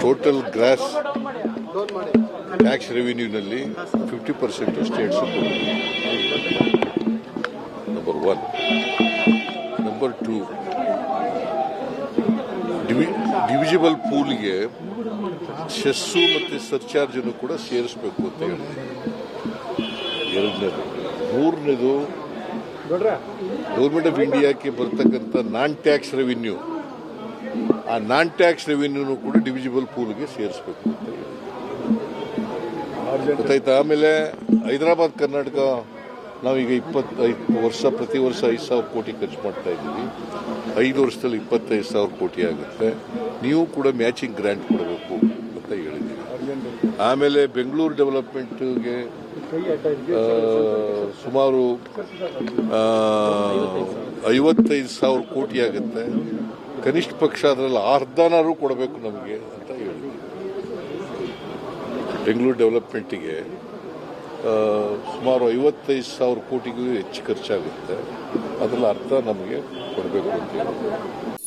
Total gross tax ರೆವಿನ್ಯೂನಲ್ಲಿ fifty percent states number one number two divisible ಪೂಲ್ಗೆ cess ಮತ್ತು ಸರ್ಚಾರ್ಜನ್ನು ಕೂಡ ಸೇರಿಸಬೇಕು ಅಂತ ಹೇಳಿ. ಎರಡನೇದು. ಮೂರನೇದು ಗೌರ್ಮೆಂಟ್ ಆಫ್ ಇಂಡಿಯಾಕ್ಕೆ ಬರ್ತಕ್ಕಂಥ ನಾನ್ ಟ್ಯಾಕ್ಸ್ ರೆವಿನ್ಯೂ ಆ ನಾನ್ ಟ್ಯಾಕ್ಸ್ ರೆವಿನ್ಯೂನು ಕೂಡ ಡಿವಿಜಿಬಲ್ ಪೂಲ್ಗೆ ಸೇರಿಸಬೇಕು ಅಂತ ಹೇಳಿ ಗೊತ್ತಾಯ್ತಾ? ಆಮೇಲೆ ಹೈದರಾಬಾದ್, ಕರ್ನಾಟಕ ನಾವೀಗ ಇಪ್ಪತ್ತೈದು ವರ್ಷ, ಪ್ರತಿ ವರ್ಷ ಐದು ಸಾವಿರ ಕೋಟಿ ಖರ್ಚು ಮಾಡ್ತಾ ಇದ್ದೀವಿ. ಐದು ವರ್ಷದಲ್ಲಿ ಇಪ್ಪತ್ತೈದು ಸಾವಿರ ಕೋಟಿ ಆಗುತ್ತೆ. ನೀವು ಕೂಡ ಮ್ಯಾಚಿಂಗ್ ಗ್ರ್ಯಾಂಟ್ ಕೊಡಬೇಕು. ಆಮೇಲೆ ಬೆಂಗಳೂರು ಡೆವಲಪ್ಮೆಂಟ್ಗೆ ಸುಮಾರು ಐವತ್ತೈದು ಸಾವಿರ ಕೋಟಿ ಆಗುತ್ತೆ. ಕನಿಷ್ಠ ಪಕ್ಷ ಅದರಲ್ಲಿ ಅರ್ಧನಾರು ಕೊಡಬೇಕು ನಮಗೆ ಅಂತ ಹೇಳಿ. ಬೆಂಗಳೂರು ಡೆವಲಪ್ಮೆಂಟಿಗೆ ಸುಮಾರು ಐವತ್ತೈದು ಸಾವಿರ ಕೋಟಿಗೂ ಹೆಚ್ಚು ಖರ್ಚಾಗುತ್ತೆ. ಅದರಲ್ಲಿ ಅರ್ಧ ನಮಗೆ ಕೊಡಬೇಕು ಅಂತ ಹೇಳಿ.